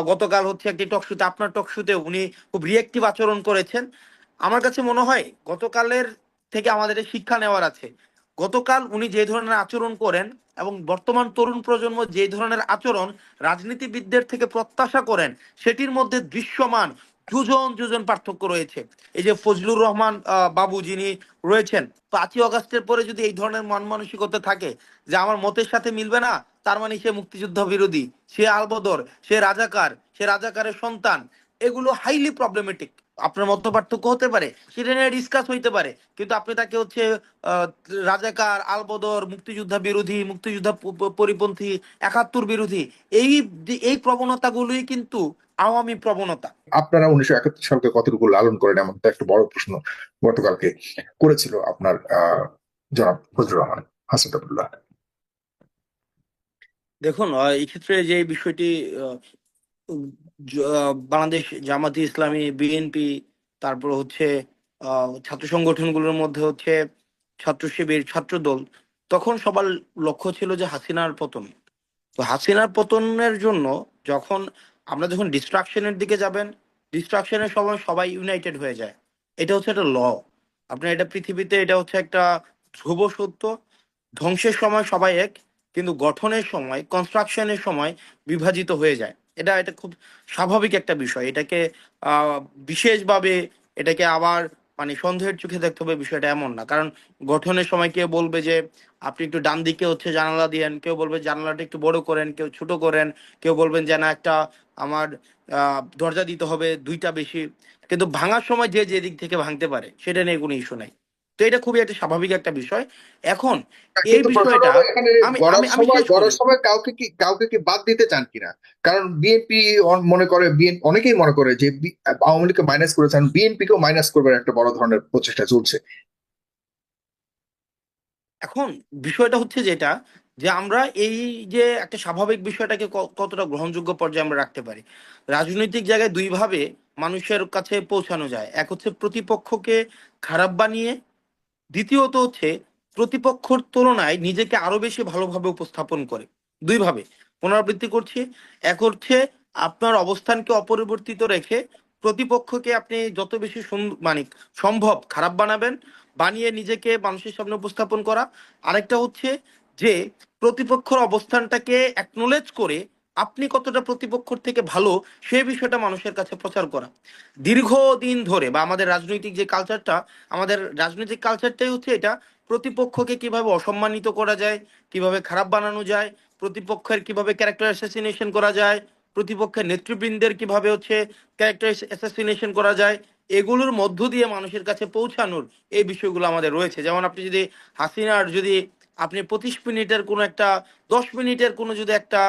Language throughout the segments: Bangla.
গতকাল হচ্ছে একটি টকশুতে আপনার টকশুতে উনি খুব রিয়েক্টিভ আচরণ করেছেন। আমার কাছে মনে হয় গতকালের থেকে আমাদের শিক্ষা নেওয়ার আছে। গতকাল উনি যে ধরনের আচরণ করেন এবং বর্তমান তরুণ প্রজন্ম যে ধরনের আচরণ রাজনীতিবিদদের থেকে প্রত্যাশা করেন, সেটির মধ্যে দৃশ্যমান দুজন দুজন পার্থক্য রয়েছে। এই যে ফজলুর রহমান বাবু যিনি রয়েছেন, পাঁচই অগাস্টের পরে যদি এই ধরনের মন মানসিকতা থাকে যে আমার মতের সাথে মিলবে না, তার মানে সে মুক্তিযুদ্ধ বিরোধী, সে আলবদর, সে রাজাকার, সে রাজাকারের সন্তান, এগুলো হাইলি প্রবলেমেটিক আপনার মত পার্থক্য হতে পারে, সেটা নিয়ে ডিসকাস হইতে পারে, কিন্তু আপনি তাকে হচ্ছে রাজাকার, আলবদর, মুক্তিযোদ্ধা বিরোধী, মুক্তিযোদ্ধা পরিপন্থী, একাত্তর বিরোধী, এই এই প্রবণতাগুলোই কিন্তু আওয়ামী প্রবণতা। আপনারা উনিশশো একাত্তর সালকে কতটুকু লালন করেন এমন তো একটা বড় প্রশ্ন গতকালকে করেছিল আপনার আহ জনাব ফজলুর রহমান হাসানুল্লাহ দেখুন ক্ষেত্রে যে বিষয়টি বাংলাদেশ জামাতি ইসলামী বিএনপি তারপর হচ্ছে আহ, ছাত্র সংগঠনগুলোর মধ্যে হচ্ছে ছাত্র শিবির ছাত্রদল তখন সবার লক্ষ্য ছিল যে হাসিনার পতন। তো হাসিনার পতনের জন্য যখন আমরা যখন ডিস্ট্রাকশনের দিকে যাবেন ডিস্ট্রাকশনের সময় সবাই ইউনাইটেড হয়ে যায়। এটা হচ্ছে একটা ল আপনার এটা পৃথিবীতে এটা হচ্ছে একটা ধ্রুব সত্য। ধ্বংসের সময় সবাই এক, কিন্তু গঠনের সময় কনস্ট্রাকশনের সময় বিভাজিত হয়ে যায়। এটা এটা খুব স্বাভাবিক একটা বিষয়। এটাকে বিশেষভাবে এটাকে আবার মানে সন্দেহের চোখে দেখতে হবে বিষয়টা এমন না। কারণ গঠনের সময় কেউ বলবে যে, আপনি একটু ডান দিকে হচ্ছে জানালা দিয়েন, কেউ বলবে জানালাটা একটু বড় করেন, কেউ ছোট করেন, কেউ বলবেন যে, না, একটা আমার দরজা দিতে হবে, দুইটা বেশি। কিন্তু ভাঙার সময় যে যে দিক থেকে ভাঙতে পারে, সেটা নিয়ে কোনো ইস্যু নাই। তো এটা খুবই একটা স্বাভাবিক একটা বিষয়। এখন এই বিষয়টা আমি করি। সময় কাউকে কি কাউকে কি বাদ দিতে চান কিনা? কারণ বিএনপি মনে করে বিএনপি অনেকেই মনে করে যে আওয়ামী লীগকে মাইনাস করেছেন বিএনপি কেও মাইনাস করবার একটা বড় ধরনের প্রচেষ্টা চলছে। এখন বিষয়টা হচ্ছে যেটা যে আমরা এই যে একটা স্বাভাবিক বিষয়টাকে কতটা গ্রহণযোগ্য পর্যায়ে আমরা রাখতে পারি। রাজনৈতিক জায়গায় দুইভাবে মানুষের কাছে পৌঁছানো যায়। এক হচ্ছে প্রতিপক্ষকে খারাপ বানিয়ে দ্বিতীয়ত হচ্ছে প্রতিপক্ষর তুলনায় নিজেকে আরও বেশি ভালোভাবে উপস্থাপন করে। দুইভাবে পুনরাবৃত্তি করছি। এক হচ্ছে আপনার অবস্থানকে অপরিবর্তিত রেখে প্রতিপক্ষকে আপনি যত বেশি মানে সম্ভব খারাপ বানাবেন, বানিয়ে নিজেকে মানুষের সামনে উপস্থাপন করা। আরেকটা হচ্ছে যে প্রতিপক্ষর অবস্থানটাকে অ্যাকনোলেজ করে আপনি কতটা প্রতিপক্ষর থেকে ভালো, সে বিষয়টা মানুষের কাছে প্রচার করা। দীর্ঘদিন ধরে বা আমাদের রাজনৈতিক যে কালচারটা আমাদের রাজনৈতিক কালচারটাই হচ্ছে এটা প্রতিপক্ষকে কীভাবে অসম্মানিত করা যায়, কীভাবে খারাপ বানানো যায়, প্রতিপক্ষের কীভাবে ক্যারেক্টার অ্যাসাসিনেশন করা যায়, প্রতিপক্ষের নেতৃবৃন্দের কীভাবে হচ্ছে ক্যারেক্টার অ্যাসাসিনেশন করা যায়, এগুলোর মধ্য দিয়ে মানুষের কাছে পৌঁছানোর এই বিষয়গুলো আমাদের রয়েছে। যেমন আপনি যদি হাসিনার যদি আপনি পঁচিশ মিনিটের কোনো একটা, দশ মিনিটের কোনো যদি একটা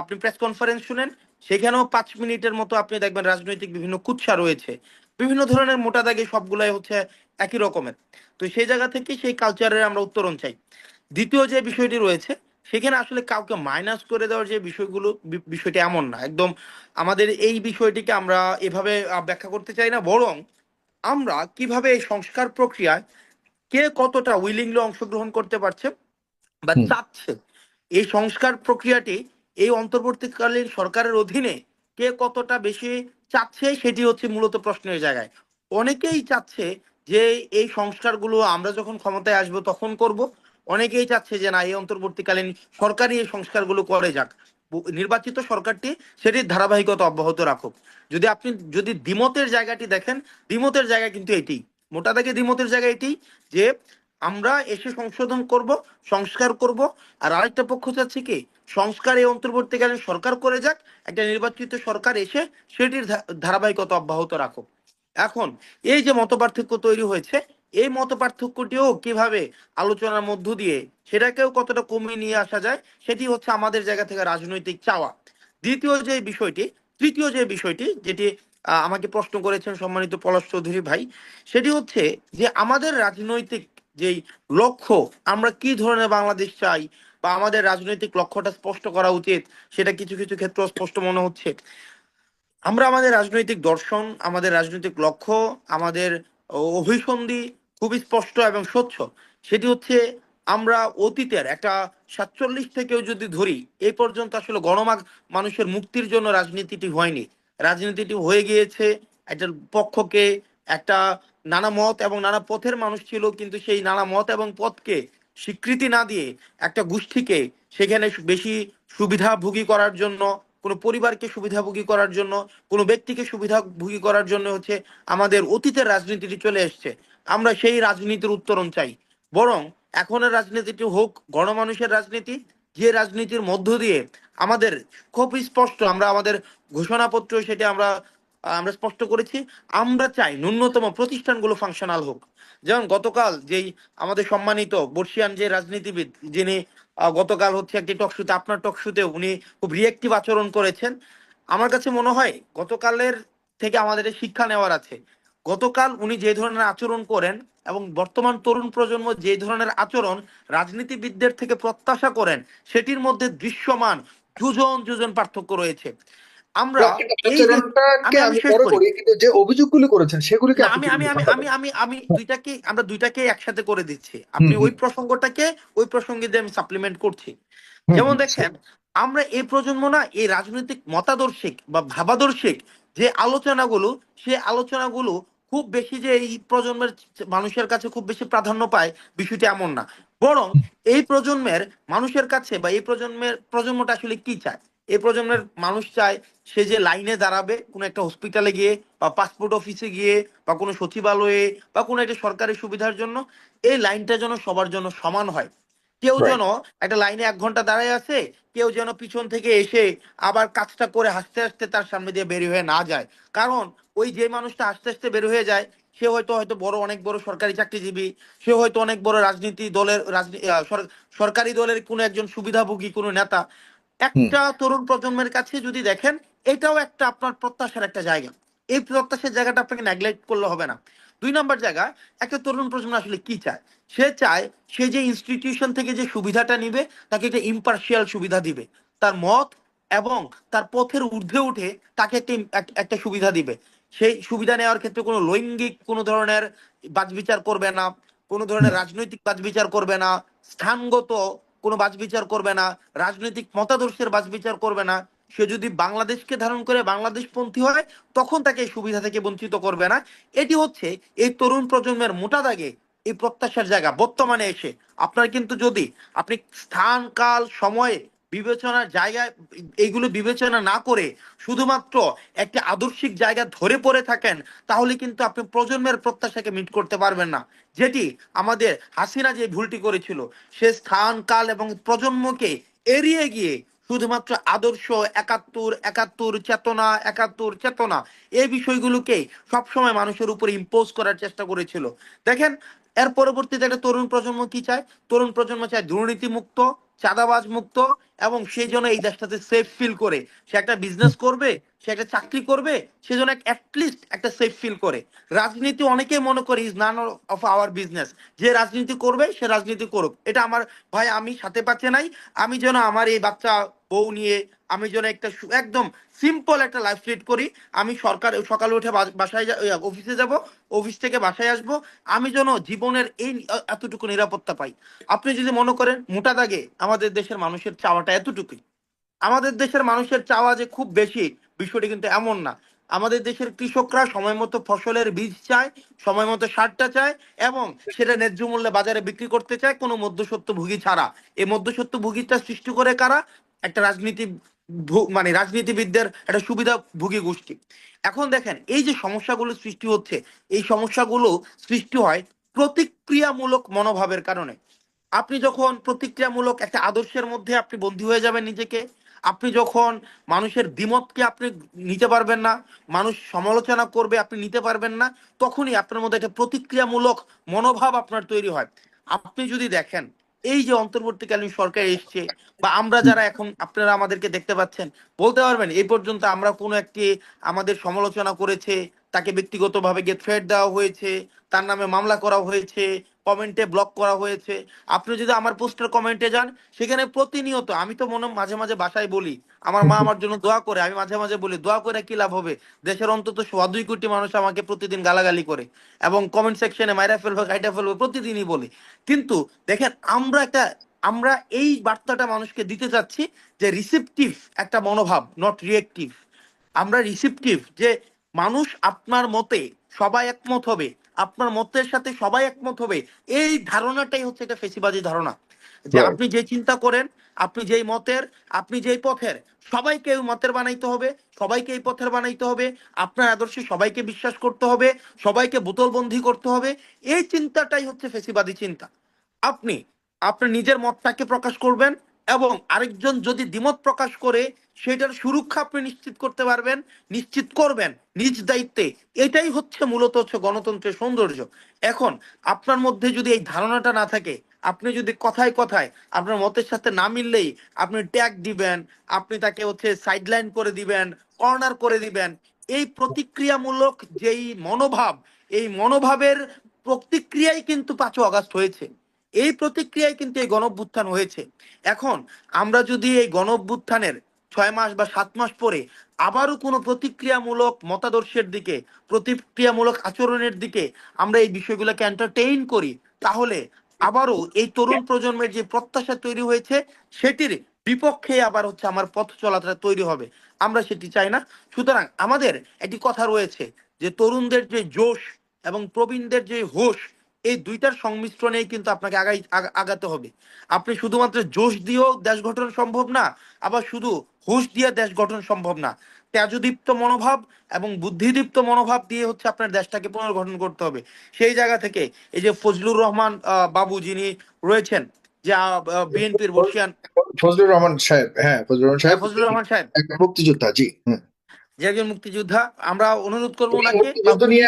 আপনি প্রেস কনফারেন্স শুনেন, সেখানেও পাঁচ মিনিটের মতো আপনি দেখবেন রাজনৈতিক বিভিন্ন কুৎসা রয়েছে। বিভিন্ন ধরনের মোটা দাগে সবগুলাই হচ্ছে একই রকমের। তো সেই জায়গা থেকে সেই কালচারের আমরা উত্তরণ চাই। দ্বিতীয় যে বিষয়টি রয়েছে, সেখানে আসলে কাউকে মাইনাস করে দেওয়ার যে বিষয়গুলো বিষয়টি এমন না। একদম আমাদের এই বিষয়টিকে আমরা এভাবে ব্যাখ্যা করতে চাই না, বরং আমরা কীভাবে এই সংস্কার প্রক্রিয়ায় কে কতটা উইলিংলি অংশগ্রহণ করতে পারছে বা চাচ্ছে। এই সংস্কার প্রক্রিয়াটি এই অন্তর্বর্তীকালীন সরকারের অধীনে কে কতটা বেশি চাচ্ছে সেটি হচ্ছে মূলত প্রশ্নের জায়গায়। অনেকেই চাচ্ছে যে এই সংস্কারগুলো আমরা যখন ক্ষমতায় আসব তখন করব। অনেকেই চাচ্ছে যে না এই অন্তর্বর্তীকালীন সরকারই এই সংস্কারগুলো করে যাক। নির্বাচিত সরকারটি সেটির ধারাবাহিকতা অব্যাহত রাখুক। যদি আপনি যদি দ্বিমতের জায়গাটি দেখেন দ্বিমতের জায়গা কিন্তু এটি। মোটা দাগে দ্বিমতের জায়গা এটি যে আমরা এসে সংশোধন করব, সংস্কার করব। আর আরেকটা পক্ষ চাচ্ছে কি, সংস্কার এই অন্তর্বর্তীকালীন সরকার করে যাক, একটা নির্বাচিত সরকার এসে সেটির ধারাবাহিকতা অব্যাহত রাখুক। এখন, এই যে মতপার্থক্য তৈরি হয়েছে, এই মতপার্থক্যটিও কীভাবে আলোচনার মধ্য দিয়ে সেটাকেও কতটা কমিয়ে নিয়ে আসা যায়, সেটি হচ্ছে আমাদের জায়গা থেকে রাজনৈতিক চাওয়া। দ্বিতীয় যে বিষয়টি, তৃতীয় যে বিষয়টি, যেটি আমাকে প্রশ্ন করেছেন সম্মানিত পলাশ চৌধুরী ভাই, সেটি হচ্ছে যে আমাদের রাজনৈতিক যেই লক্ষ্য আমরা কি ধরনের বাংলাদেশ চাই বা আমাদের রাজনৈতিক লক্ষ্যটা স্পষ্ট করা উচিত, সেটা কিছু কিছু ক্ষেত্রে স্পষ্ট মনে হচ্ছে। আমরা আমাদের রাজনৈতিক দর্শন, আমাদের রাজনৈতিক লক্ষ্য, আমাদের অভিসন্ধি খুবই স্পষ্ট এবং স্বচ্ছ। সেটি হচ্ছে আমরা অতীতের একটা সাতচল্লিশ থেকেও যদি ধরি এই পর্যন্ত আসলে গণমাগ, মানুষের মুক্তির জন্য রাজনীতিটি হয়নি। রাজনীতিটি হয়ে গিয়েছে একটা পক্ষকে একটা নানা মত এবং নানা পথের মানুষ ছিল, কিন্তু সেই নানা মত এবং পথকে স্বীকৃতি না দিয়ে একটা গোষ্ঠীকে সেখানে বেশি সুবিধাভোগী করার জন্য, কোনো পরিবারকে সুবিধাভোগী করার জন্য, কোনো ব্যক্তিকে সুবিধাভোগী করার জন্য হচ্ছে আমাদের অতীতের রাজনীতিটি চলে এসছে। আমরা সেই রাজনীতির উত্তরণ চাই। বরং এখনের রাজনীতিটি হোক, গণমানুষের রাজনীতি, যে রাজনীতির মধ্য দিয়ে আমাদের খুব স্পষ্ট আমরা আমাদের ঘোষণাপত্র সেটা আমরা আমরা স্পষ্ট করেছি, আমরা চাই ন্যূনতম প্রতিষ্ঠানগুলো ফাংশনাল হোক। যেমন গতকাল যেই আমাদের সম্মানিত বর্ষিয়ান যে রাজনীতিবিদ, যিনি গতকাল হচ্ছে একটি টকশুতে আপনার টকশুতে উনি খুব রিয়েক্টিভ আচরণ করেছেন। আমার কাছে মনে হয় গতকালের থেকে আমাদের শিক্ষা নেওয়ার আছে। গতকাল উনি যে ধরনের আচরণ করেন এবং বর্তমান তরুণ প্রজন্ম যে ধরনের আচরণ রাজনীতিবিদদের থেকে প্রত্যাশা করেন, সেটির মধ্যে দৃশ্যমান দুজন দুজন পার্থক্য রয়েছে। আমরা এই আমি- পরে করি। কিন্তু যে অভিযোগগুলি করেছেন সেগুলিকে আমি আমি আমি আমি আমি আমি দুইটাকে আমরা দুইটাকে একসাথে করে দিচ্ছি। আপনি ওই প্রসঙ্গটাকে ওই প্রসঙ্গে দিয়ে আমি সাপ্লিমেন্ট করছি। যেমন দেখেন আমরা এই প্রজন্ম না এই রাজনৈতিক মতাদর্শিক বা ভাবাদর্শিক যে আলোচনাগুলো সেই আলোচনাগুলো খুব বেশি যে এই প্রজন্মের মানুষের কাছে খুব বেশি প্রাধান্য পায় বিষয়টি এমন না। বরং এই প্রজন্মের মানুষের কাছে বা এই প্রজন্মের প্রজন্মটা আসলে কি চায়? এই প্রজন্মের মানুষ চায় সে যে লাইনে দাঁড়াবে কোনো একটা হসপিটালে গিয়ে বা পাসপোর্ট অফিসে গিয়ে বা কোনো সচিবালয়ে বা কোনো একটা সরকারি সুবিধার জন্য এই লাইনটা যেন সবার জন্য সমান হয়। কেউ যেন একটা লাইনে এক ঘণ্টা দাঁড়ায় আছে কেউ যেন পিছন থেকে এসে আবার কাজটা করে হাসতে হাসতে তার সামনে দিয়ে বের হয়ে না যায়। কারণ ওই যে মানুষটা আস্তে আস্তে বের হয়ে যায় সে হয়তো হয়তো বড় অনেক বড় সরকারি চাকরিজীবী সে হয়তো অনেক বড় রাজনীতি দলের সরকারি দলের কোনো একজন সুবিধাভোগী কোনো নেতা একটা তরুণ প্রজন্মের কাছে যদি দেখেন এটাও একটা আপনার প্রত্যাশার একটা জায়গা। এই প্রত্যাশার জায়গাটা আপনাকে নেগলেক্ট করলে হবে না। দুই নম্বর জায়গা একটা তরুণ প্রজন্ম আসলে কি চায়? সে চায় সে যে ইনস্টিটিউশন থেকে যে সুবিধাটা নিবে তাকে একটা ইম্পার্শিয়াল সুবিধা দিবে। তার মত এবং তার পথের ঊর্ধ্বে উঠে তাকে একটা একটা সুবিধা দিবে। সেই সুবিধা নেওয়ার ক্ষেত্রে কোনো লৈঙ্গিক কোনো ধরনের বাজবিচার করবে না কোনো ধরনের রাজনৈতিক বাজবিচার করবে না। স্থানগত কোনো বাজবিচার করবে না, রাজনৈতিক মতাদর্শের বাজবিচার করবে না। সে যদি বাংলাদেশকে ধারণ করে বাংলাদেশপন্থী হয়, তখন তাকে সুবিধা থেকে বঞ্চিত করবে না। এটি হচ্ছে এই তরুণ প্রজন্মের মোটা দাগে এই প্রত্যাশার জায়গা। বর্তমানে এসে আপনার কিন্তু যদি আপনি স্থান কাল সময়ে বিবেচনার জায়গায় এইগুলো বিবেচনা না করে শুধুমাত্র একটি আদর্শিক জায়গা ধরে পড়ে থাকেন, তাহলে কিন্তু আপনি প্রজন্মের প্রত্যাশাকে মিট করতে পারবেন না। যেটি আমাদের হাসিনা যে ভুলটি করেছিল, সে স্থান, কাল এবং প্রজন্মকে এড়িয়ে গিয়ে শুধুমাত্র আদর্শ, একাত্তর একাত্তর, চেতনা একাত্তর, চেতনা এই বিষয়গুলোকে সবসময় মানুষের উপরে ইম্পোজ করার চেষ্টা করেছিল। দেখেন এর পরবর্তীতে একটা তরুণ প্রজন্ম কি চায়? তরুণ প্রজন্ম চায় দুর্নীতি মুক্ত চাঁদাবাজ মুক্ত এবং সেই জন্য এই দেশটাতে সেফ ফিল করে। সে একটা বিজনেস করবে, সে একটা চাকরি করবে, সে যেন অ্যাটলিস্ট একটা সেফ ফিল করে। রাজনীতি অনেকেই মনে করে is none of our business যে রাজনীতি করবে, সে রাজনীতি করুক। এটা আমার, ভাই, আমি সাথে পাচ্ছে নাই। আমি যেন আমার এই বাচ্চা বউ নিয়ে আমি যেন একটা একদম সিম্পল একটা লাইফ লিড করি। আমি সরকার, সকালে উঠে বাসায় অফিসে যাব অফিস থেকে বাসায় আসব। আমি যেন জীবনের এই এতটুকু নিরাপত্তা পাই। আপনি যদি মনে করেন, মোটা দাগে আমাদের দেশের মানুষের চাওয়াটা এতটুকুই। আমাদের দেশের মানুষের চাওয়া যে খুব বেশি, বিষয়টি কিন্তু এমন না। আমাদের দেশের কৃষকরা সময় মতো ফসলের বীজ চায়, সময় মতো সারটা চায় এবং সেটা ন্যায্য মূল্যে বাজারে বিক্রি করতে চায়। কোনো মধ্যসত্ত্ব ভুগি ছাড়া। এই মধ্যসত্ত্ব ভুগিটা সৃষ্টি করে কারা? একটা রাজনীতি মানে রাজনীতিবিদদের একটা সুবিধা ভুগি গোষ্ঠী। এখন দেখেন, এই যে সমস্যাগুলো সৃষ্টি হচ্ছে, এই সমস্যাগুলো সৃষ্টি হয় প্রতিক্রিয়ামূলক মনোভাবের কারণে। আপনি যখন প্রতিক্রিয়ামূলক একটা আদর্শের মধ্যে আপনি বন্দী হয়ে যাবেন নিজেকে, আপনি যখন মানুষের দ্বিমতকে আপনি নিতে পারবেন না, মানুষ সমালোচনা করবে আপনি নিতে পারবেন না, তখনই আপনার মধ্যে একটা প্রতিক্রিয়ামূলক মনোভাব আপনার তৈরি হয়। আপনি যদি দেখেন এই যে অন্তর্বর্তীকালীন সরকার এসছে, বা আমরা যারা এখন আপনারা আমাদেরকে দেখতে পাচ্ছেন, বলতে পারবেন, এই পর্যন্ত আমরা কোনো একটি আমাদের সমালোচনা করেছে, তাকে ব্যক্তিগতভাবে গিয়ে থ্রেট দেওয়া হয়েছে, তার নামে মামলা করা হয়েছে কমেন্টে ব্লক করা হয়েছে। আপনি যদি আমার পোস্টের কমেন্টে যান, সেখানে প্রতিনিয়ত, আমি তো মনে, মাঝে মাঝে বাসায় বলি, আমার মা আমার জন্য দোয়া করে, আমি মাঝে মাঝে বলি, দোয়া করে কি লাভ হবে? দেশের অন্তত সোয়া দুই কোটি মানুষ আমাকে প্রতিদিন গালাগালি করে এবং কমেন্ট সেকশনে মাইরা ফেলবে, কাইটা ফেলবে, প্রতিদিনই বলি। কিন্তু দেখেন, আমরা একটা, আমরা এই বার্তাটা মানুষকে দিতে চাচ্ছি যে রিসিপটিভ একটা মনোভাব নট রিয়েক্টিভ আমরা রিসিপটিভ যে মানুষ আপনার মতে সবাই একমত হবে। আপনার মতের সাথে সবাই একমত হবে। এই ধারণাটাই হচ্ছে এটা ফেসিবাদী ধারণা। যে আপনি যে চিন্তা করেন আপনি যেই মতের আপনি যেই পথের সবাইকে ওই মতের বানাইতে হবে সবাইকে এই পথের বানাইতে হবে আপনার আদর্শে সবাইকে বিশ্বাস করতে হবে সবাইকে বোতলবন্দি করতে হবে এই চিন্তাটাই হচ্ছে ফেসিবাদী চিন্তা। আপনি আপনার নিজের মতটাকে প্রকাশ করবেন এবং আরেকজন যদি দ্বিমত প্রকাশ করে, সেটার সুরক্ষা আপনি নিশ্চিত করতে পারবেন, নিশ্চিত করবেন নিজ দায়িত্বে। এটাই হচ্ছে মূলত হচ্ছে গণতন্ত্রের সৌন্দর্য। এখন, আপনার মধ্যে যদি এই ধারণাটা না থাকে, আপনি যদি কথায় কথায় আপনার মতের সাথে না মিললেই আপনি ট্যাগ দিবেন, আপনি তাকে হচ্ছে সাইডলাইন করে দিবেন কর্নার করে দিবেন, এই প্রতিক্রিয়ামূলক যেই মনোভাব, এই মনোভাবের প্রতিক্রিয়াই কিন্তু পাঁচই অগাস্ট হয়েছে। এই প্রতিক্রিয়ায় কিন্তু এই গণঅভ্যুত্থান হয়েছে। এখন আমরা যদি এই গণভ্যুত্থানের ছয় মাস বা সাত মাস পরে আবারও কোনো প্রতিক্রিয়ামূলক মতাদর্শের দিকে, প্রতিক্রিয়ামূলক আচরণের দিকে আমরা এই বিষয়গুলোকে এন্টারটেইন করি, তাহলে আবারও এই তরুণ প্রজন্মের যে প্রত্যাশা তৈরি হয়েছে, সেটির বিপক্ষে আবার হচ্ছে আমার পথ চলাটা তৈরি হবে। আমরা সেটি চাই না। সুতরাং আমাদের একটি কথা রয়েছে যে তরুণদের যে জোশ এবং প্রবীণদের যে হোশ এই দুইটার সংমিশ্রণেই কিন্তু আপনাকে আগাই আগাতে হবে। আপনি শুধুমাত্র জোশ দিয়েও দেশ গঠন সম্ভব না আবার শুধু হুশ দিয়ে দেশ গঠন সম্ভব না। তেজদীপ্ত মনোভাব এবং বুদ্ধিদীপ্ত মনোভাব দিয়ে হচ্ছে আপনার দেশটাকে পুনর্গঠন করতে হবে। সেই জায়গা থেকে এই যে ফজলুর রহমান বাবু যিনি রয়েছেন যে বিএনপির বর্ষিয়ান ফজলুর রহমান সাহেব হ্যাঁ ফজলুর রহমান সাহেব। ফজলুর রহমান সাহেব। মুক্তিযোদ্ধা জি। যে একজন মুক্তিযোদ্ধা আমরা অনুরোধ করব ওনাকে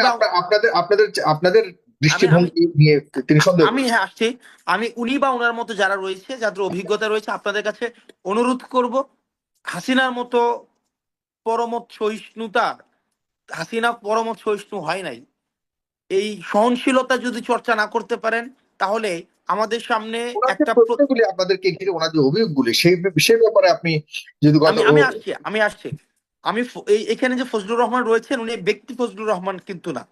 আপনা- আপনাদের আপনাদের আপনাদের দৃষ্টিভঙ্গি নিয়ে তিনি সন্দেহ আমি হ্যাঁ আসছি। আমি উনি বা ওনার মতো যারা রয়েছে যাদের অভিজ্ঞতা রয়েছে আপনাদের কাছে অনুরোধ করব হাসিনার মতো পরমত সহিষ্ণুতা হাসিনা পরমত সহিষ্ণু হয় নাই। এই সহনশীলতা যদি চর্চা না করতে পারেন তাহলে আমাদের সামনে একটা প্র- প্রশ্নগুলি আপনাদেরকে ঘিরে অভিযোগগুলি সেই সেই ব্যাপারে আপনি যদি আমি আসছি আমি আসছি। আমি এই এখানে যে ফজলুর রহমান রয়েছেন উনি ব্যক্তি ফজলুর রহমান কিন্তু না।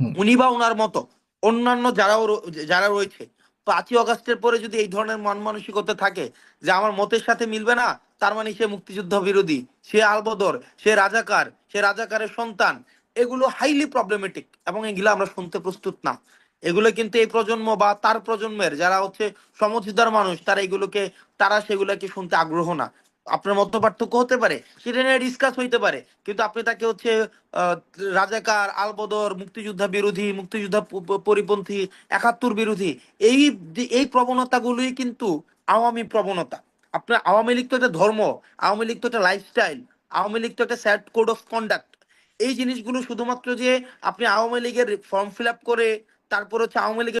উনি বা ওনার মতো। অন্যান্য যারাও যারা রয়েছে। পাঁচই অগাস্টের পরে যদি এই ধরনের মন মানসিকতা থাকে যে আমার মতের সাথে মিলবে না, তার মানে সে মুক্তিযুদ্ধ বিরোধী, সে আলবদর, সে রাজাকার, সে রাজাকারের সন্তান, এগুলো হাইলি প্রবলেমেটিক এবং এগুলো আমরা শুনতে প্রস্তুত না। এগুলো কিন্তু এই প্রজন্ম বা তার প্রজন্মের যারা হচ্ছে সমঝদার মানুষ, তারা এগুলোকে, তারা সেগুলোকে শুনতে আগ্রহ না। আপনার মত পার্থক্য হতে পারে, সেটা নিয়ে ডিসকাস হইতে পারে। কিন্তু আপনি তাকে হচ্ছে রাজাকার, আলবদর, মুক্তিযোদ্ধা বিরোধী, মুক্তিযোদ্ধা পরিপন্থী, একাত্তর বিরোধী, এই এই প্রবণতাগুলোই কিন্তু আওয়ামী প্রবণতা। আপনার আওয়ামী লীগ তো একটা ধর্ম, আওয়ামী লীগ তো একটা লাইফস্টাইল আওয়ামী লীগ তো একটা স্যাড কোড অফ কন্ডাক্ট এই জিনিসগুলো শুধুমাত্র যে আপনি আওয়ামী লীগের ফর্ম ফিল আপ করে, তারপর হচ্ছে আওয়ামী লীগের